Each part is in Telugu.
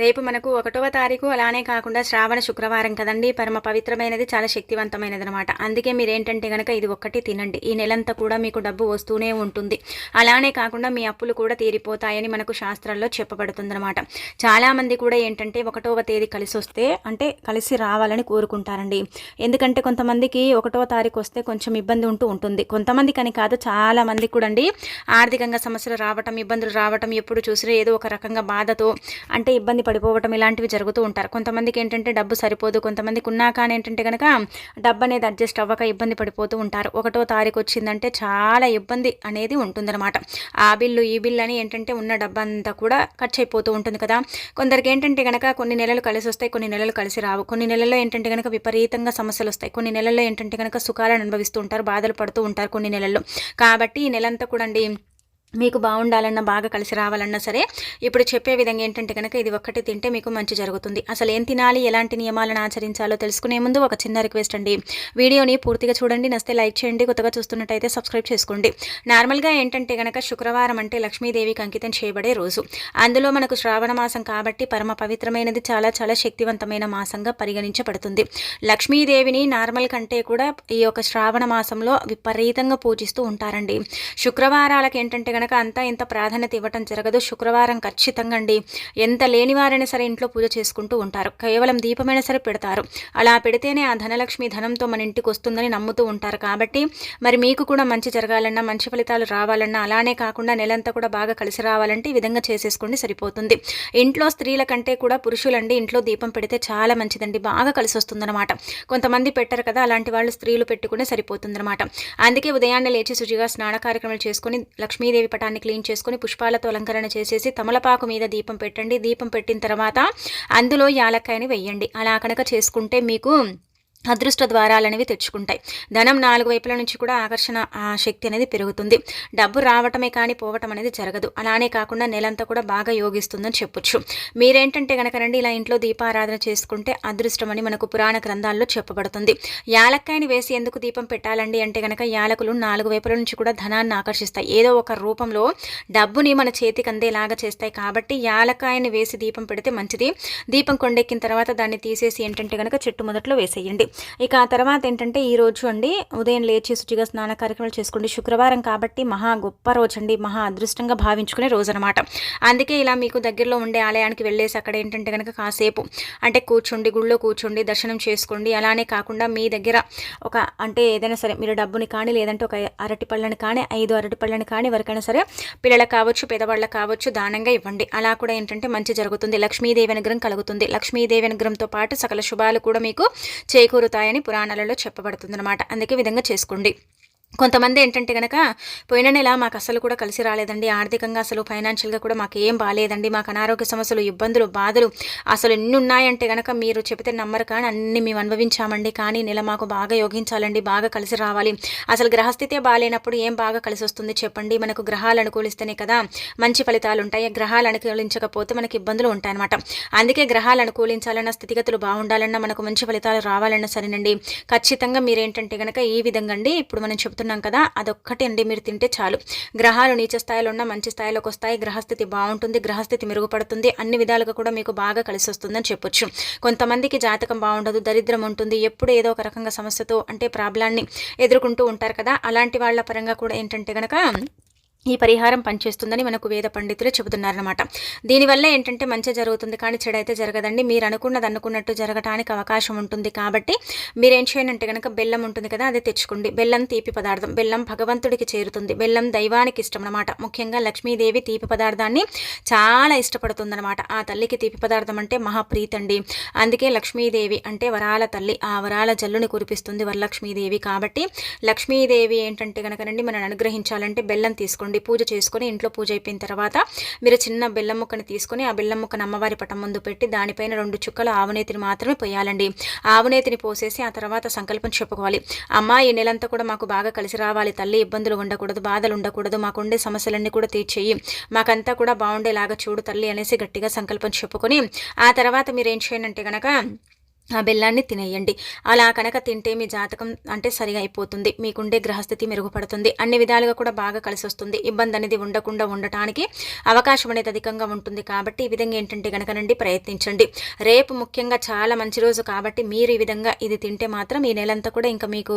రేపు మనకు ఒకటవ తారీఖు అలానే కాకుండా శ్రావణ శుక్రవారం కదండి. పరమ పవిత్రమైనది చాలా శక్తివంతమైనది అనమాట అందుకే మీరు ఏంటంటే కనుక ఇది ఒక్కటి తినండి. ఈ నెలంతా కూడా మీకు డబ్బు వస్తూనే ఉంటుంది. అలానే కాకుండా మీ అప్పులు కూడా తీరిపోతాయని మనకు శాస్త్రాల్లో చెప్పబడుతుంది అనమాట చాలామంది కూడా ఏంటంటే ఒకటవ తేదీ కలిసి వస్తే అంటే కలిసి రావాలని కోరుకుంటారండి. ఎందుకంటే కొంతమందికి ఒకటవ తారీఖు వస్తే కొంచెం ఇబ్బంది ఉంటూ ఉంటుంది. కొంతమందికి కానీ కాదు చాలా మందికి కూడా అండి ఆర్థికంగా సమస్యలు రావటం ఇబ్బందులు రావటం ఎప్పుడు చూసినా ఏదో ఒక రకంగా బాధతో అంటే ఇబ్బంది పడిపోవటం ఇలాంటివి జరుగుతూ ఉంటారు. కొంతమందికి ఏంటంటే డబ్బు సరిపోదు కొంతమందికి ఉన్నా కానీ ఏంటంటే కనుక డబ్బు అనేది అడ్జస్ట్ అవ్వక ఇబ్బంది పడిపోతూ ఉంటారు. ఒకటో తారీఖు వచ్చిందంటే చాలా ఇబ్బంది అనేది ఉంటుందన్నమాట. ఆ బిల్లు ఈ బిల్లు అని ఏంటంటే ఉన్న డబ్బు అంతా కూడా ఖర్చు అయిపోతూ ఉంటుంది కదా. కొందరికి ఏంటంటే కనుక కొన్ని నెలలు కలిసి వస్తాయి కొన్ని నెలలు కలిసి రావు. కొన్ని నెలల్లో ఏంటంటే కనుక విపరీతంగా సమస్యలు వస్తాయి కొన్ని నెలల్లో ఏంటంటే కనుక సుఖాలను అనుభవిస్తూ ఉంటారు బాధలు పడుతూ ఉంటారు కొన్ని నెలల్లో. కాబట్టి ఈ నెలంతా కూడా అండి మీకు బాగుండాలన్నా బాగా కలిసి రావాలన్నా సరే ఇప్పుడు చెప్పే విధంగా ఏంటంటే కనుక ఇది ఒక్కటి తింటే మీకు మంచి జరుగుతుంది. అసలు ఏం తినాలి ఎలాంటి నియమాలను ఆచరించాలో తెలుసుకునే ముందు ఒక చిన్న రిక్వెస్ట్ అండి. వీడియోని పూర్తిగా చూడండి నస్తే లైక్ చేయండి కొత్తగా చూస్తున్నట్టయితే సబ్స్క్రైబ్ చేసుకోండి. నార్మల్గా ఏంటంటే కనుక శుక్రవారం అంటే లక్ష్మీదేవికి అంకితం చేయబడే రోజు. అందులో మనకు శ్రావణ మాసం కాబట్టి పరమ పవిత్రమైనది చాలా చాలా శక్తివంతమైన మాసంగా పరిగణించబడుతుంది. లక్ష్మీదేవిని నార్మల్ కంటే కూడా ఈ యొక్క శ్రావణ మాసంలో విపరీతంగా పూజిస్తూ ఉంటారండి. శుక్రవారాలకు ఏంటంటే కనుక అంతా ఇంత ప్రాధాన్యత ఇవ్వటం జరగదు. శుక్రవారం ఖచ్చితంగా అండి. ఎంత లేనివారైనా సరే ఇంట్లో పూజ చేసుకుంటూ ఉంటారు. కేవలం దీపమైనా సరే పెడతారు. అలా పెడితేనే ఆ ధనలక్ష్మి ధనంతో మన ఇంటికి వస్తుందని నమ్ముతూ ఉంటారు కాబట్టి మరి మీకు కూడా మంచి జరగాలన్నా మంచి ఫలితాలు రావాలన్నా అలానే కాకుండా నెలంతా కూడా బాగా కలిసి రావాలంటే ఈ విధంగా చేసేసుకోండి సరిపోతుంది. ఇంట్లో స్త్రీల కంటే కూడా పురుషులండి ఇంట్లో దీపం పెడితే చాలా మంచిదండి. బాగా కలిసి వస్తుందన్నమాట. కొంతమంది పెట్టరు కదా అలాంటి వాళ్ళు స్త్రీలు పెట్టుకునే సరిపోతుందన్నమాట. అందుకే ఉదయాన్నే లేచి శుచిగా స్నాన కార్యక్రమాలు చేసుకుని లక్ష్మీదేవి పటాన్ని క్లీన్ చేసుకుని పుష్పాలతో అలంకరణ చేసేసి తమలపాకు మీద దీపం పెట్టండి. దీపం పెట్టిన తర్వాత అందులో యాలక్కాయని వెయ్యండి అలా కనుక చేసుకుంటే మీకు అదృష్ట ద్వారాలు అనేవి తెచ్చుకుంటాయి. ధనం నాలుగు వైపుల నుంచి కూడా ఆకర్షణ శక్తి అనేది పెరుగుతుంది. డబ్బు రావటమే కానీ పోవటం అనేది జరగదు. అలానే కాకుండా నెలంతా కూడా బాగా యోగిస్తుందని చెప్పొచ్చు. మీరేంటంటే కనుక రండి ఇలా ఇంట్లో దీపారాధన చేసుకుంటే అదృష్టం అని మనకు పురాణ గ్రంథాల్లో చెప్పబడుతుంది. యాలక్కాయని వేసి ఎందుకు దీపం పెట్టాలండి అంటే కనుక యాలకులు నాలుగు వైపుల నుంచి కూడా ధనాన్ని ఆకర్షిస్తాయి. ఏదో ఒక రూపంలో డబ్బుని మన చేతికి అందేలాగా చేస్తాయి కాబట్టి యాలక్కాయని వేసి దీపం పెడితే మంచిది. దీపం కొండెక్కిన తర్వాత దాన్ని తీసేసి ఏంటంటే కనుక చెట్టు మొదట్లో వేసేయండి. ఇక ఆ తర్వాత ఏంటంటే ఈ రోజు అండి ఉదయం లేచి శుచిగా స్నాన కార్యక్రమాలు చేసుకోండి శుక్రవారం కాబట్టి మహా గొప్ప రోజు అండి మహా అదృష్టంగా భావించుకునే రోజు అనమాట అందుకే ఇలా మీకు దగ్గరలో ఉండే ఆలయానికి వెళ్ళేసి అక్కడ ఏంటంటే కనుక కాసేపు అంటే కూర్చోండి గుళ్ళో కూర్చోండి దర్శనం చేసుకోండి. అలానే కాకుండా మీ దగ్గర ఒక అంటే ఏదైనా సరే మీరు డబ్బుని కానీ లేదంటే ఒక అరటి పళ్ళని కానీ ఐదు అరటి పళ్ళని కానీ ఎవరికైనా సరే పిల్లలకు కావచ్చు పెదవాళ్ళకి కావచ్చు దానంగా ఇవ్వండి. అలా కూడా ఏంటంటే మంచి జరుగుతుంది. లక్ష్మీదేవి అనుగ్రహం కలుగుతుంది. లక్ష్మీదేవి అనుగ్రహంతో పాటు సకల శుభాలు కూడా మీకు చేకూరు చేకూరుతాయని పురాణాలలో చెప్పబడుతుందన్నమాట. అందుకే విధంగా చేసుకోండి. కొంతమంది ఏంటంటే కనుక పోయిన నెల మాకు అసలు కూడా కలిసి రాలేదండి. ఆర్థికంగా అసలు ఫైనాన్షియల్గా కూడా మాకు ఏం బాగాలేదండి మాకు అనారోగ్య సమస్యలు ఇబ్బందులు బాధలు అసలు ఎన్ని ఉన్నాయంటే కనుక మీరు చెబితే నమ్మరు కానీ అన్ని మేము అనుభవించామండి. కానీ నెల మాకు బాగా యోగించాలండి బాగా కలిసి రావాలి. అసలు గ్రహస్థితే బాగాలేనప్పుడు ఏం బాగా కలిసి వస్తుంది చెప్పండి. మనకు గ్రహాలు అనుకూలిస్తేనే కదా మంచి ఫలితాలు ఉంటాయి. గ్రహాలు అనుకూలించకపోతే మనకి ఇబ్బందులు ఉంటాయన్నమాట. అందుకే గ్రహాలు అనుకూలించాలన్న స్థితిగతులు బాగుండాలన్నా మనకు మంచి ఫలితాలు రావాలన్నా సరేనండి. ఖచ్చితంగా మీరేంటంటే కనుక ఈ విధంగా అండి. ఇప్పుడు మనం చెప్తున్నాం చెప్తున్నాం కదా అదొక్కటి అండి మీరు తింటే చాలు. గ్రహాలు నీచ స్థాయిలో ఉన్న మంచి స్థాయిలోకి వస్తాయి గ్రహస్థితి బాగుంటుంది గ్రహస్థితి మెరుగుపడుతుంది అన్ని విధాలుగా కూడా మీకు బాగా కలిసి వస్తుందని చెప్పొచ్చు. కొంతమందికి జాతకం బాగుండదు దరిద్రం ఉంటుంది ఎప్పుడు ఏదో ఒక రకంగా సమస్యతో అంటే ప్రాబ్లాన్ని ఎదుర్కొంటూ ఉంటారు కదా అలాంటి వాళ్ళ పరంగా కూడా ఏంటంటే కనుక ఈ పరిహారం పనిచేస్తుందని మనకు వేద పండితులు చెబుతున్నారనమాట దీనివల్ల ఏంటంటే మంచి జరుగుతుంది కానీ చెడైతే జరగదండి. మీరు అనుకున్నది అనుకున్నట్టు జరగడానికి అవకాశం ఉంటుంది కాబట్టి మీరేం చేయనంటే కనుక బెల్లం ఉంటుంది కదా అది తెచ్చుకోండి. బెల్లం తీపి పదార్థం. బెల్లం భగవంతుడికి చేరుతుంది. బెల్లం దైవానికి ఇష్టం అనమాట ముఖ్యంగా లక్ష్మీదేవి తీపి పదార్థాన్ని చాలా ఇష్టపడుతుందనమాట ఆ తల్లికి తీపి పదార్థం అంటే మహాప్రీతండి అందుకే లక్ష్మీదేవి అంటే వరాల తల్లి. ఆ వరాల జల్లుని కురిపిస్తుంది వరలక్ష్మీదేవి కాబట్టి లక్ష్మీదేవి ఏంటంటే కనుకనండి మనం అనుగ్రహించాలంటే బెల్లం తీసుకోండి. చేసుకోండి పూజ చేసుకొని ఇంట్లో పూజ అయిపోయిన తర్వాత మీరు చిన్న బెల్లం ముక్కని తీసుకొని ఆ బెల్లం ముక్కను అమ్మవారి పటం ముందు పెట్టి దానిపైన రెండు చుక్కలు ఆవునేతిని మాత్రమే పోయాలండి. ఆవునేతిని పోసేసి ఆ తర్వాత సంకల్పం చెప్పుకోవాలి. అమ్మ ఈ నెలంతా కూడా మాకు బాగా కలిసి రావాలి. తల్లి ఇబ్బందులు ఉండకూడదు బాధలు ఉండకూడదు. మాకు ఉండే సమస్యలన్నీ కూడా తీర్చేయి. మాకంతా కూడా బాగుండేలాగా చూడు తల్లి అనేసి గట్టిగా సంకల్పం చెప్పుకొని ఆ తర్వాత మీరు ఏం చేయండి అంటే కనుక ఆ బెల్లాన్ని తినేయండి. అలా కనుక తింటే మీ జాతకం అంటే సరిగా అయిపోతుంది మీకుండే గ్రహస్థితి మెరుగుపడుతుంది. అన్ని విధాలుగా కూడా బాగా కలిసి వస్తుంది ఇబ్బంది అనేది ఉండకుండా ఉండటానికి అవకాశం అనేది అధికంగా ఉంటుంది. కాబట్టి ఈ విధంగా ఏంటంటే కనుక నండి ప్రయత్నించండి. రేపు ముఖ్యంగా చాలా మంచి రోజు కాబట్టి మీరు ఈ విధంగా ఇది తింటే మాత్రం ఈ నెలంతా కూడా ఇంకా మీకు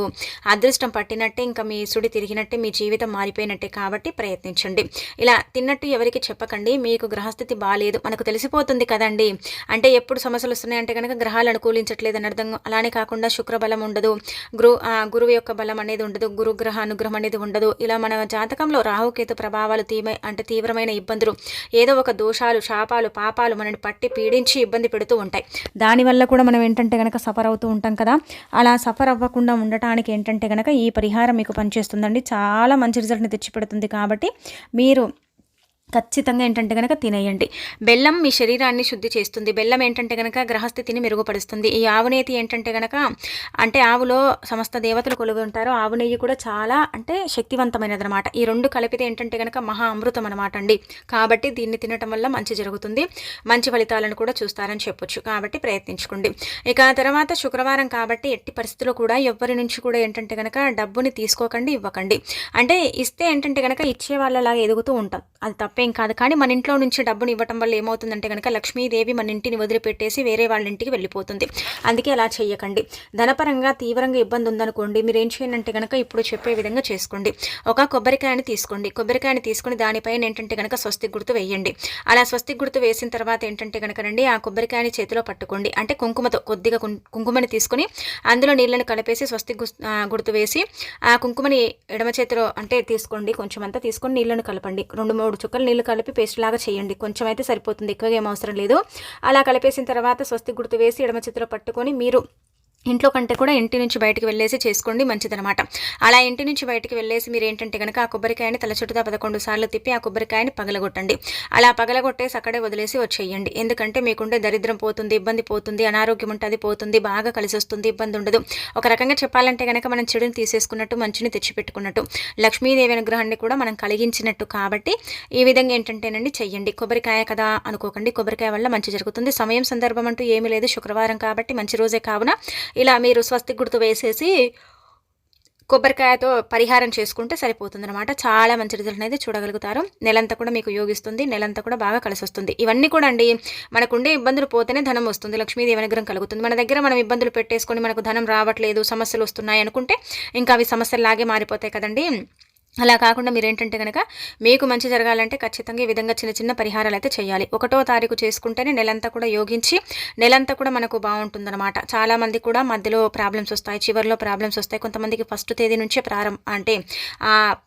అదృష్టం పట్టినట్టే ఇంకా మీ సుడి తిరిగినట్టే మీ జీవితం మారిపోయినట్టే కాబట్టి ప్రయత్నించండి. ఇలా తిన్నట్టు ఎవరికి చెప్పకండి. మీకు గ్రహస్థితి బాగాలేదు మనకు తెలిసిపోతుంది కదండి. అంటే ఎప్పుడు సమస్యలు వస్తున్నాయంటే కనుక గ్రహాలు అనుకూలి అనుకూలించట్లేదని అర్థం అలానే కాకుండా శుక్ర బలం ఉండదు. గురు గురువు యొక్క బలం అనేది ఉండదు. గురుగ్రహ అనుగ్రహం అనేది ఉండదు. ఇలా మన జాతకంలో రాహుకేతు ప్రభావాలు తీమ అంటే తీవ్రమైన ఇబ్బందులు ఏదో ఒక దోషాలు శాపాలు పాపాలు మనని పట్టి పీడించి ఇబ్బంది పెడుతూ ఉంటాయి. దానివల్ల కూడా మనం ఏంటంటే కనుక సఫర్ అవుతూ ఉంటాం కదా. అలా సఫర్ అవ్వకుండా ఉండటానికి ఏంటంటే కనుక ఈ పరిహారం మీకు పనిచేస్తుందండి. చాలా మంచి రిజల్ట్ని తెచ్చిపెడుతుంది కాబట్టి మీరు ఖచ్చితంగా ఏంటంటే కనుక తినేయండి. బెల్లం మీ శరీరాన్ని శుద్ధి చేస్తుంది. బెల్లం ఏంటంటే కనుక గ్రహస్థితిని మెరుగుపరుస్తుంది. ఈ ఆవునేతి ఏంటంటే కనుక అంటే ఆవులో సమస్త దేవతలు కొలుగు ఉంటారు. ఆవు నెయ్యి కూడా చాలా అంటే శక్తివంతమైనది అనమాట ఈ రెండు కలిపితే ఏంటంటే కనుక మహా అమృతం అనమాట అండి. కాబట్టి దీన్ని తినటం వల్ల మంచి జరుగుతుంది. మంచి ఫలితాలను కూడా చూస్తారని చెప్పొచ్చు. కాబట్టి ప్రయత్నించుకోండి. ఇక తర్వాత శుక్రవారం కాబట్టి ఎట్టి పరిస్థితుల్లో కూడా ఎవరి నుంచి కూడా ఏంటంటే కనుక డబ్బుని తీసుకోకండి ఇవ్వకండి. అంటే ఇస్తే ఏంటంటే కనుక ఇచ్చే వాళ్ళలాగా ఎదుగుతూ ఉంటాం. అది తప్పే తప్పేం కాదు. కానీ మన ఇంట్లో నుంచి డబ్బుని ఇవ్వటం వల్ల ఏమవుతుందంటే కనుక లక్ష్మీదేవి మన ఇంటిని వదిలిపెట్టేసి వేరే వాళ్ళ ఇంటికి వెళ్ళిపోతుంది. అందుకే అలా చేయకండి ధనపరంగా తీవ్రంగా ఇబ్బంది ఉందనుకోండి. మీరు ఏం చేయాలంటే కనుక ఇప్పుడు చెప్పే విధంగా చేసుకోండి. ఒక కొబ్బరికాయని తీసుకోండి. కొబ్బరికాయని తీసుకుని దానిపైన ఏంటంటే కనుక స్వస్తి గుర్తు వేయండి. అలా స్వస్తి గుర్తు వేసిన తర్వాత ఏంటంటే కనుక రండి ఆ కొబ్బరికాయని చేతిలో పట్టుకోండి. అంటే కుంకుమతో కొద్దిగా కుంకుమని తీసుకుని అందులో నీళ్ళని కలిపేసి స్వస్తి గుర్తు వేసి ఆ కుంకుమని ఎడమ చేతిలో అంటే తీసుకోండి. కొంచెం అంతా తీసుకొని నీళ్ళను కలపండి. రెండు మూడు చుక్కలు నీళ్ళు కలిపి పేస్ట్ లాగా చేయండి. కొంచెం అయితే సరిపోతుంది. ఎక్కువగా ఏం అవసరం లేదు. అలా కలిపేసిన తర్వాత స్వస్తి గుర్తు వేసి ఎడమ చేతిలో పట్టుకొని మీరు ఇంట్లో కంటే కూడా ఇంటి నుంచి బయటకు వెళ్ళేసి చేసుకోండి మంచిదనమాట అలా ఇంటి నుంచి బయటకు వెళ్ళేసి మీరు ఏంటంటే కనుక ఆ కొబ్బరికాయని తల చుట్టూ పదకొండు సార్లు తిప్పి ఆ కొబ్బరికాయని పగలగొట్టండి. అలా పగలగొట్టేసి అక్కడే వదిలేసి వచ్చేయండి. ఎందుకంటే మీకుండే దరిద్రం పోతుంది ఇబ్బంది పోతుంది అనారోగ్యం ఉంటుంది పోతుంది బాగా కలిసి వస్తుంది ఇబ్బంది ఉండదు. ఒక రకంగా చెప్పాలంటే కనుక మనం చెడుని తీసేసుకున్నట్టు మంచిని తెచ్చిపెట్టుకున్నట్టు. లక్ష్మీదేవి అనుగ్రహాన్ని కూడా మనం కలిగించినట్టు కాబట్టి ఈ విధంగా ఏంటంటేనండి చెయ్యండి. కొబ్బరికాయ కదా అనుకోకండి. కొబ్బరికాయ వల్ల మంచి జరుగుతుంది. సమయం సందర్భం అంటూ ఏమీ లేదు. శుక్రవారం కాబట్టి మంచి రోజే కావున ఇలా మీరు స్వస్తి గుర్తు వేసేసి కొబ్బరికాయతో పరిహారం చేసుకుంటే సరిపోతుంది అనమాట చాలా మంచి రిజల్ట్ అనేది చూడగలుగుతారు. నెలంతా కూడా మీకు యోగిస్తుంది. నెలంతా కూడా బాగా కలిసి వస్తుంది ఇవన్నీ కూడా అండి మనకుండే ఇబ్బందులు పోతేనే ధనం వస్తుంది. లక్ష్మీదేవి అనుగ్రహం కలుగుతుంది. మన దగ్గర మనం ఇబ్బందులు పెట్టేసుకొని మనకు ధనం రావట్లేదు సమస్యలు వస్తున్నాయి అనుకుంటే ఇంకా అవి సమస్యలాగే మారిపోతాయి కదండి. అలా కాకుండా మీరు ఏంటంటే కనుక మీకు మంచి జరగాలంటే ఖచ్చితంగా ఈ విధంగా చిన్న చిన్న పరిహారాలు అయితే చేయాలి. ఒకటో తారీఖు చేసుకుంటేనే నెలంతా కూడా యోగించి నెలంతా కూడా మనకు బాగుంటుందన్నమాట. చాలామంది కూడా మధ్యలో ప్రాబ్లమ్స్ వస్తాయి చివరిలో ప్రాబ్లమ్స్ వస్తాయి. కొంతమందికి ఫస్ట్ తేదీ నుంచే ప్రారంభం అంటే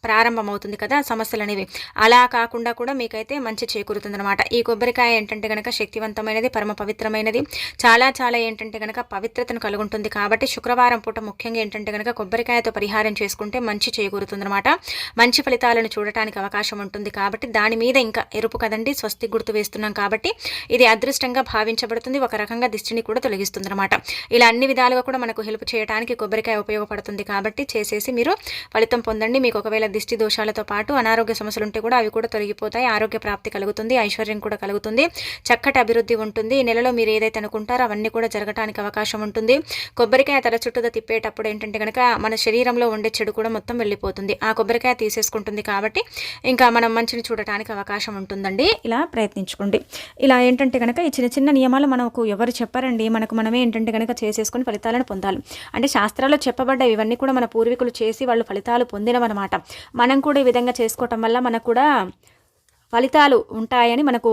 ప్రారంభం అవుతుంది కదా సమస్యలు అనేవి అలా కాకుండా కూడా మీకైతే మంచి చేకూరుతుందన్నమాట. ఈ కొబ్బరికాయ ఏంటంటే కనుక శక్తివంతమైనది పరమ పవిత్రమైనది. చాలా చాలా ఏంటంటే కనుక పవిత్రతను కలుగుంటుంది. కాబట్టి శుక్రవారం పూట ముఖ్యంగా ఏంటంటే కనుక కొబ్బరికాయతో పరిహారం చేసుకుంటే మంచి చేకూరుతుందన్నమాట. మంచి ఫలితాలను చూడటానికి అవకాశం ఉంటుంది కాబట్టి దాని మీద ఇంకా ఎరుపు కదండి స్వస్తి గుర్తు వేస్తున్నాం కాబట్టి ఇది అదృష్టంగా భావించబడుతుంది. ఒక రకంగా దిష్టిని కూడా తొలగిస్తుంది అనమాట ఇలా అన్ని విధాలుగా కూడా మనకు హెల్ప్ చేయడానికి కొబ్బరికాయ ఉపయోగపడుతుంది కాబట్టి చేసేసి మీరు ఫలితం పొందండి. మీకు ఒకవేళ దిష్టి దోషాలతో పాటు అనారోగ్య సమస్యలు ఉంటే కూడా అవి కూడా తొలగిపోతాయి. ఆరోగ్య ప్రాప్తి కలుగుతుంది ఐశ్వర్యం కూడా కలుగుతుంది చక్కటి అభివృద్ధి ఉంటుంది. ఈ నెలలో మీరు ఏదైతే అనుకుంటారో అవన్నీ కూడా జరగడానికి అవకాశం ఉంటుంది. కొబ్బరికాయ తల చుట్టూ తిప్పేటప్పుడు ఏంటంటే కనుక మన శరీరంలో ఉండే చెడు కూడా మొత్తం వెళ్ళిపోతుంది. ఆ కొబ్బరికాయ కొబ్బరికాయ తీసేసుకుంటుంది కాబట్టి ఇంకా మనం మంచిని చూడటానికి అవకాశం ఉంటుందండి. ఇలా ప్రయత్నించుకోండి. ఇలా ఏంటంటే కనుక ఈ చిన్న చిన్న నియమాలు మనకు ఎవరు చెప్పారండి. మనకు మనమే ఏంటంటే కనుక చేసేసుకొని ఫలితాలను పొందాలి. అంటే శాస్త్రాల్లో చెప్పబడ్డ ఇవన్నీ కూడా మన పూర్వీకులు చేసి వాళ్ళు ఫలితాలు పొందినవన్నమాట. మనం కూడా ఈ విధంగా చేసుకోవటం వల్ల మనకు కూడా ఫలితాలు ఉంటాయని మనకు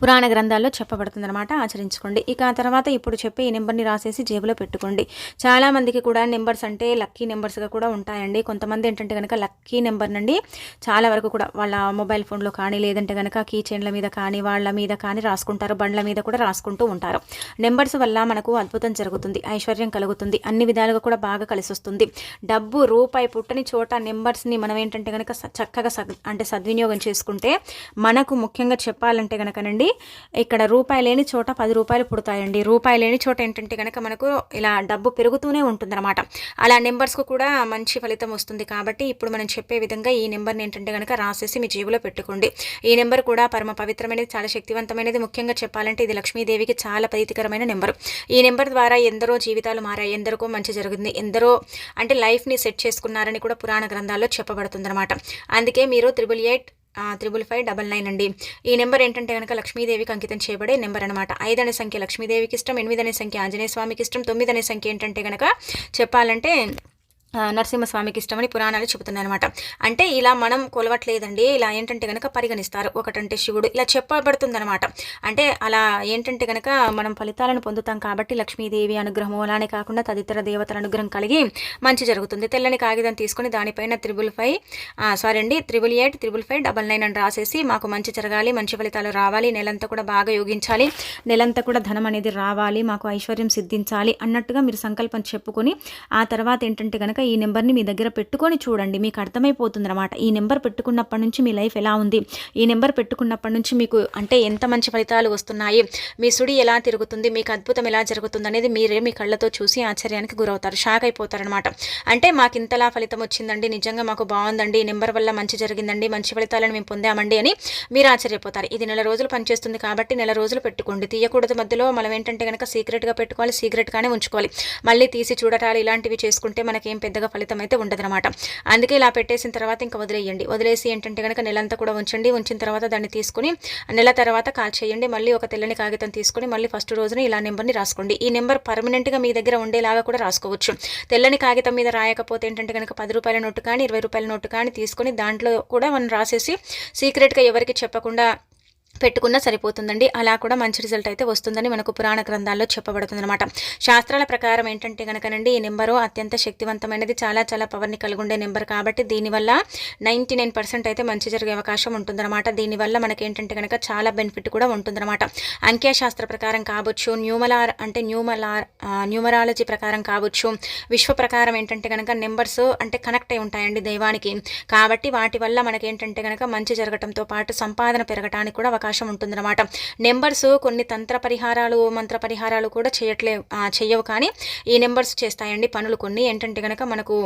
పురాణ గ్రంథాల్లో చెప్పబడుతుంది అనమాట ఆచరించుకోండి. ఇక ఆ తర్వాత ఇప్పుడు చెప్పే ఈ నెంబర్ని రాసేసి జేబులో పెట్టుకోండి. చాలామందికి కూడా నెంబర్స్ అంటే లక్కీ నెంబర్స్గా కూడా ఉంటాయండి. కొంతమంది ఏంటంటే కనుక లక్కీ నెంబర్ నుండి చాలా వరకు కూడా వాళ్ళ మొబైల్ ఫోన్లో కానీ లేదంటే కనుక కీ చైన్ల మీద కానీ వాళ్ళ మీద కానీ రాసుకుంటారు. బండ్ల మీద కూడా రాసుకుంటూ ఉంటారు. నెంబర్స్ వల్ల మనకు అద్భుతం జరుగుతుంది. ఐశ్వర్యం కలుగుతుంది. అన్ని విధాలుగా కూడా బాగా కలిసి వస్తుంది డబ్బు రూపాయి పుట్టని చోట నెంబర్స్ని మనం ఏంటంటే కనుక చక్కగా అంటే సద్వినియోగం చేసుకుంటే మనకు ముఖ్యంగా చెప్పాలంటే కనుకనండి చూడండి ఇక్కడ రూపాయి లేని చోట పది రూపాయలు పుడతాయండి. రూపాయి లేని చోట ఏంటంటే కనుక మనకు ఇలా డబ్బు పెరుగుతూనే ఉంటుందన్నమాట. అలా నెంబర్స్కు కూడా మంచి ఫలితం వస్తుంది కాబట్టి ఇప్పుడు మనం చెప్పే విధంగా ఈ నెంబర్ని ఏంటంటే కనుక రాసేసి మీ జేబులో పెట్టుకోండి. ఈ నెంబర్ కూడా పరమ పవిత్రమైనది చాలా శక్తివంతమైనది. ముఖ్యంగా చెప్పాలంటే ఇది లక్ష్మీదేవికి చాలా ప్రీతికరమైన నెంబర్. ఈ నెంబర్ ద్వారా ఎందరో జీవితాలు మారాయి ఎందరికో మంచి జరుగుతుంది ఎందరో అంటే లైఫ్ని సెట్ చేసుకున్నారని కూడా పురాణ గ్రంథాల్లో చెప్పబడుతుంది అందుకే మీరు triple eight triple five double nine అండి. ఈ నెంబర్ ఏంటంటే కనుక లక్ష్మీదేవికి అంకితం చేయబడే నెంబర్ అనమాట ఐదు అనే సంఖ్య లక్ష్మీదేవికి ఇష్టం ఎనిమిది అనే సంఖ్య ఆంజనేయ స్వామికి ఇష్టం తొమ్మిది అనే సంఖ్య ఏంటంటే కనుక చెప్పాలంటే నరసింహస్వామికి ఇష్టమని పురాణాలు చెబుతున్నాయన్నమాట. అంటే ఇలా మనం కొలవట్లేదండి ఇలా ఏంటంటే కనుక పరిగణిస్తారు. ఒకటంటే శివుడు ఇలా చెప్పబడుతుందనమాట అంటే అలా ఏంటంటే కనుక మనం ఫలితాలను పొందుతాం కాబట్టి లక్ష్మీదేవి అనుగ్రహం అలానే కాకుండా తదితర దేవతల అనుగ్రహం కలిగి మంచి జరుగుతుంది. తెల్లని కాగితం తీసుకుని దానిపైన త్రిబుల్ ఫైవ్ సారీ అండి triple eight triple five double nine అని రాసేసి మాకు మంచి జరగాలి మంచి ఫలితాలు రావాలి నెలంతా కూడా బాగా యోగించాలి నెలంతా కూడా ధనం అనేది రావాలి మాకు ఐశ్వర్యం సిద్ధించాలి అన్నట్టుగా మీరు సంకల్పం చెప్పుకొని ఆ తర్వాత ఏంటంటే కనుక ఈ నెంబర్ని మీ దగ్గర పెట్టుకొని చూడండి. మీకు అర్థమైపోతుంది అనమాట ఈ నెంబర్ పెట్టుకున్నప్పటి నుంచి మీ లైఫ్ ఎలా ఉంది? ఈ నెంబర్ పెట్టుకున్నప్పటి నుంచి మీకు అంటే ఎంత మంచి ఫలితాలు వస్తున్నాయి? మీ సుడి ఎలా తిరుగుతుంది? మీకు అద్భుతం ఎలా జరుగుతుంది? అనేది మీరే మీ కళ్ళతో చూసి ఆశ్చర్యానికి గురవుతారు. షాక్ అయిపోతారనమాట అంటే మాకు ఇంతలా ఫలితం వచ్చిందండి. నిజంగా మాకు బాగుందండి. ఈ నెంబర్ వల్ల మంచి జరిగిందండి. మంచి ఫలితాలను మేము పొందామండి అని మీరు ఆశ్చర్యపోతారు. ఇది నెల రోజులు పనిచేస్తుంది కాబట్టి నెల రోజులు పెట్టుకోండి. తీయకూడదు మధ్యలో మనం ఏంటంటే కనుక సీక్రెట్గా పెట్టుకోవాలి. సీక్రెట్గానే ఉంచుకోవాలి. మళ్ళీ తీసి చూడటాలు ఇలాంటివి చేసుకుంటే మనకేం పెద్దగా ఫలితం అయితే ఉండదనమాట అందుకే ఇలా పెట్టేసిన తర్వాత ఇంకా వదిలేయండి. వదిలేసి ఏంటంటే కనుక నెలంతా కూడా ఉంచండి. ఉంచిన తర్వాత దాన్ని తీసుకుని నెల తర్వాత కాల్ చేయండి. మళ్ళీ ఒక తెల్లని కాగితం తీసుకుని మళ్ళీ ఫస్ట్ రోజున ఇలా నెంబర్ని రాసుకోండి. ఈ నెంబర్ పర్మనెంట్గా మీ దగ్గర ఉండేలాగా కూడా రాసుకోవచ్చు. తెల్లని కాగితం మీద రాయకపోతే ఏంటంటే కనుక పది రూపాయల నోటు కానీ ఇరవై రూపాయల నోటు కానీ తీసుకొని దాంట్లో కూడా మనం రాసేసి సీక్రెట్గా ఎవరికి చెప్పకుండా పెట్టుకున్నా సరిపోతుందండి. అలా కూడా మంచి రిజల్ట్ అయితే వస్తుందని మనకు పురాణ గ్రంథాల్లో చెప్పబడుతుందన్నమాట. శాస్త్రాల ప్రకారం ఏంటంటే కనుకనండి ఈ నెంబరు అత్యంత శక్తివంతమైనది చాలా చాలా పవర్ని కలిగి ఉండే నెంబర్ కాబట్టి దీనివల్ల నైంటీ నైన్ పర్సెంట్ అయితే మంచి జరిగే అవకాశం ఉంటుందన్నమాట. దీనివల్ల మనకి ఏంటంటే కనుక చాలా బెనిఫిట్ కూడా ఉంటుందన్నమాట. అంక్యశాస్త్ర ప్రకారం కావచ్చు న్యూమలార్ అంటే న్యూమలార్ న్యూమరాలజీ ప్రకారం కావచ్చు విశ్వ ప్రకారం ఏంటంటే కనుక నెంబర్స్ అంటే కనెక్ట్ అయి ఉంటాయండి దైవానికి. కాబట్టి వాటి వల్ల మనకి ఏంటంటే కనుక మంచి జరగటంతో పాటు సంపాదన పెరగటానికి కూడా అవకాశం అవకాశం ఉంటుందన్నమాట. నెంబర్స్ కొన్ని తంత్ర పరిహారాలు మంత్ర పరిహారాలు కూడా చేయట్లే చేయవు కానీ ఈ నెంబర్స్ చేస్తాయండి పనులు కొన్ని. ఏంటంటే కనుక మనకు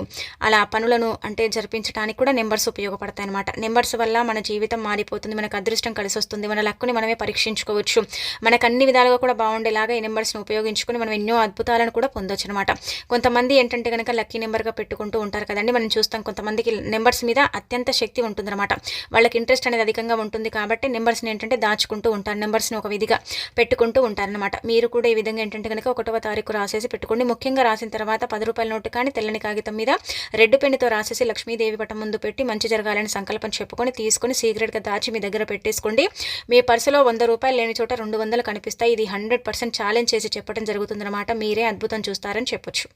అలా పనులను అంటే జరిపించడానికి కూడా నెంబర్స్ ఉపయోగపడతాయి అనమాట నెంబర్స్ వల్ల మన జీవితం మారిపోతుంది మనకు అదృష్టం కలిసి వస్తుంది మన లక్కుని మనమే పరీక్షించుకోవచ్చు. మనకు అన్ని విధాలుగా కూడా బాగుండేలాగా ఈ నెంబర్స్ని ఉపయోగించుకొని మనం ఎన్నో అద్భుతాలను కూడా పొందొచ్చు అనమాట కొంతమంది ఏంటంటే కనుక లక్కీ నెంబర్గా పెట్టుకుంటూ ఉంటారు కదండి. మనం చూస్తాం కొంతమందికి నెంబర్స్ మీద అత్యంత శక్తి ఉంటుందన్నమాట. వాళ్ళకి ఇంట్రెస్ట్ అనేది అధికంగా ఉంటుంది కాబట్టి నెంబర్స్ని ఏంటంటే ఏంటంటే దాచుకుంటూ ఉంటారు నెంబర్స్ని ఒక విధిగా పెట్టుకుంటూ ఉంటారనమాట మీరు కూడా ఈ విధంగా ఏంటంటే కనుక ఒకటవ తారీఖు రాసేసి పెట్టుకోండి. ముఖ్యంగా రాసిన తర్వాత పది రూపాయల నోటు కానీ తెల్లని కాగితం మీద రెడ్ పెన్నుతో రాసేసి లక్ష్మీదేవి పటం ముందు పెట్టి మంచి జరగాలని సంకల్పం చెప్పుకొని తీసుకొని సీక్రెట్గా దాచి మీ దగ్గర పెట్టేసుకోండి. మీ పర్సులో వంద రూపాయలు లేని చోట రెండు వందలు కనిపిస్తాయి. ఇది హండ్రెడ్ పర్సెంట్ ఛాలెంజ్ చేసి చెప్పడం జరుగుతుందన్నమాట. మీరే అద్భుతం చూస్తారని చెప్పొచ్చు.